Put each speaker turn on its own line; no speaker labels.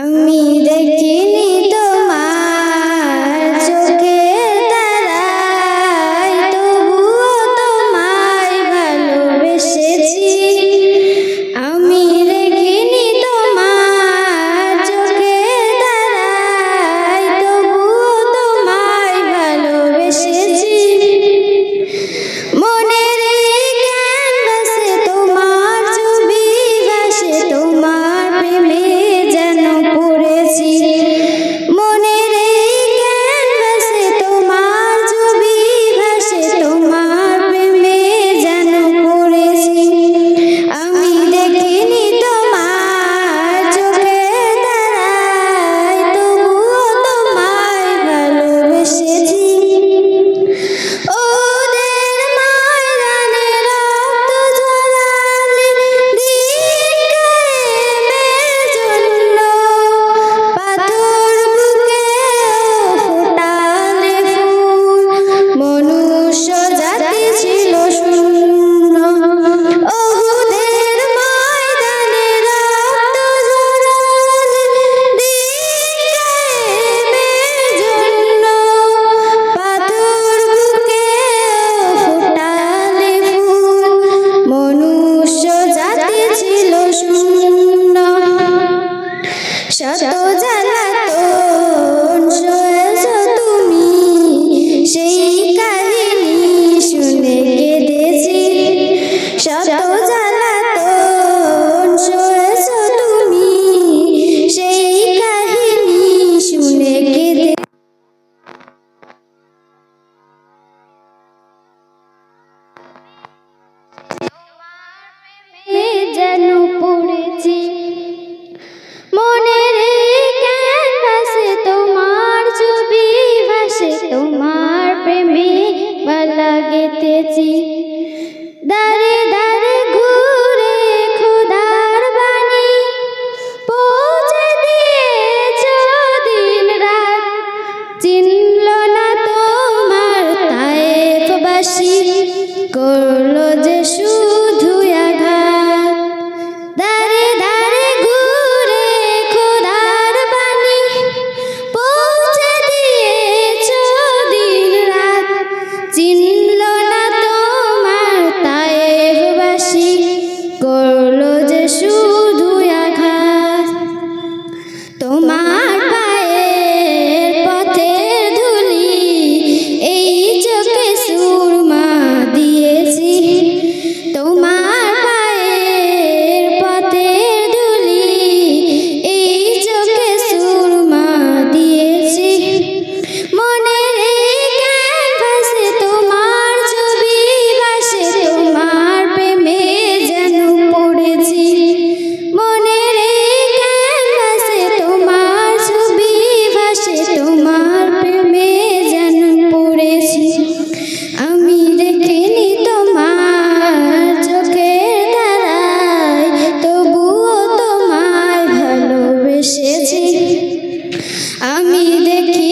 അമിതയ്ക്ക് এসেছি দারে দারে ঘুরে খোদার বাণী পৌঁছে দিয়েছ দিন রাত। চিনল না তোমার তায়েফবাসী, করল যে সু আমি দেখি